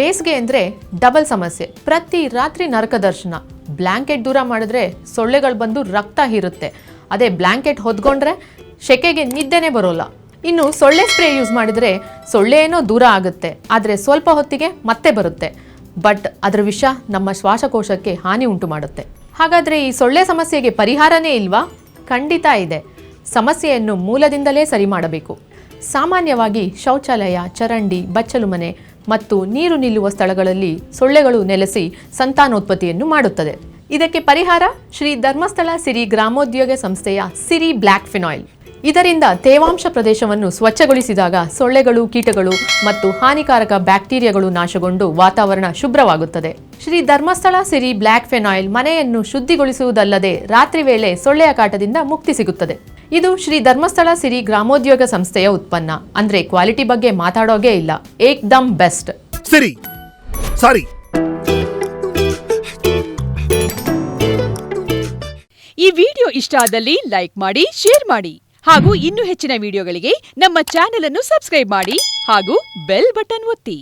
ಬೇಸಿಗೆ ಅಂದರೆ ಡಬಲ್ ಸಮಸ್ಯೆ. ಪ್ರತಿ ರಾತ್ರಿ ನರಕ ದರ್ಶನ. ಬ್ಲ್ಯಾಂಕೆಟ್ ದೂರ ಮಾಡಿದ್ರೆ ಸೊಳ್ಳೆಗಳು ಬಂದು ರಕ್ತ ಹೀರುತ್ತೆ. ಅದೇ ಬ್ಲ್ಯಾಂಕೆಟ್ ಹೊದ್ಕೊಂಡ್ರೆ ಶೆಕೆಗೆ ನಿದ್ದೆನೇ ಬರೋಲ್ಲ. ಇನ್ನು ಸೊಳ್ಳೆ ಸ್ಪ್ರೇ ಯೂಸ್ ಮಾಡಿದರೆ ಸೊಳ್ಳೆ ಏನೋ ದೂರ ಆಗುತ್ತೆ. ಆದರೆ ಸ್ವಲ್ಪ ಹೊತ್ತಿಗೆ ಮತ್ತೆ ಬರುತ್ತೆ. ಬಟ್ ಅದರ ವಿಷ ನಮ್ಮ ಶ್ವಾಸಕೋಶಕ್ಕೆ ಹಾನಿ ಉಂಟು ಮಾಡುತ್ತೆ. ಹಾಗಾದರೆ ಈ ಸೊಳ್ಳೆ ಸಮಸ್ಯೆಗೆ ಪರಿಹಾರನೇ ಇಲ್ವಾ? ಖಂಡಿತ ಇದೆ. ಸಮಸ್ಯೆಯನ್ನು ಮೂಲದಿಂದಲೇ ಸರಿ ಮಾಡಬೇಕು. ಸಾಮಾನ್ಯವಾಗಿ ಶೌಚಾಲಯ, ಚರಂಡಿ, ಬಚ್ಚಲು ಮನೆ ಮತ್ತು ನೀರು ನಿಲ್ಲುವ ಸ್ಥಳಗಳಲ್ಲಿ ಸೊಳ್ಳೆಗಳು ನೆಲೆಸಿ ಸಂತಾನೋತ್ಪತ್ತಿಯನ್ನು ಮಾಡುತ್ತದೆ. ಇದಕ್ಕೆ ಪರಿಹಾರ ಶ್ರೀ ಧರ್ಮಸ್ಥಳ ಸಿರಿ ಗ್ರಾಮೋದ್ಯೋಗ ಸಂಸ್ಥೆಯ ಸಿರಿ ಬ್ಲ್ಯಾಕ್ ಫಿನಾಯಿಲ್. ಇದರಿಂದ ತೇವಾಂಶ ಪ್ರದೇಶವನ್ನು ಸ್ವಚ್ಛಗೊಳಿಸಿದಾಗ ಸೊಳ್ಳೆಗಳು, ಕೀಟಗಳು ಮತ್ತು ಹಾನಿಕಾರಕ ಬ್ಯಾಕ್ಟೀರಿಯಾಗಳು ನಾಶಗೊಂಡು ವಾತಾವರಣ ಶುಭ್ರವಾಗುತ್ತದೆ. ಶ್ರೀ ಧರ್ಮಸ್ಥಳ ಸಿರಿ ಬ್ಲ್ಯಾಕ್ ಫೆನಾಯಿಲ್ ಮನೆಯನ್ನು ಶುದ್ಧಿಗೊಳಿಸುವುದಲ್ಲದೆ ರಾತ್ರಿ ವೇಳೆ ಸೊಳ್ಳೆಯ ಕಾಟದಿಂದ ಮುಕ್ತಿ ಸಿಗುತ್ತದೆ. ಇದು ಶ್ರೀ ಧರ್ಮಸ್ಥಳ ಸಿರಿ ಗ್ರಾಮೋದ್ಯೋಗ ಸಂಸ್ಥೆಯ ಉತ್ಪನ್ನ. ಅಂದ್ರೆ ಕ್ವಾಲಿಟಿ ಬಗ್ಗೆ ಮಾತಾಡೋಗೇ ಇಲ್ಲ. ಏಕ್ದಮ್ ಬೆಸ್ಟ್. ಸರಿ. ಸಾರಿ. ಈ ವಿಡಿಯೋ ಇಷ್ಟ ಆದಲ್ಲಿ ಲೈಕ್ ಮಾಡಿ ಶೇರ್ ಮಾಡಿ. ಹಾಗೂ ಇನ್ನೂ ಹೆಚ್ಚಿನ ವಿಡಿಯೋಗಳಿಗೆ ನಮ್ಮ ಚಾನೆಲ್ ಅನ್ನು ಸಬ್ಸ್ಕ್ರೈಬ್ ಮಾಡಿ ಹಾಗೂ ಬೆಲ್ ಬಟನ್ ಒತ್ತಿ.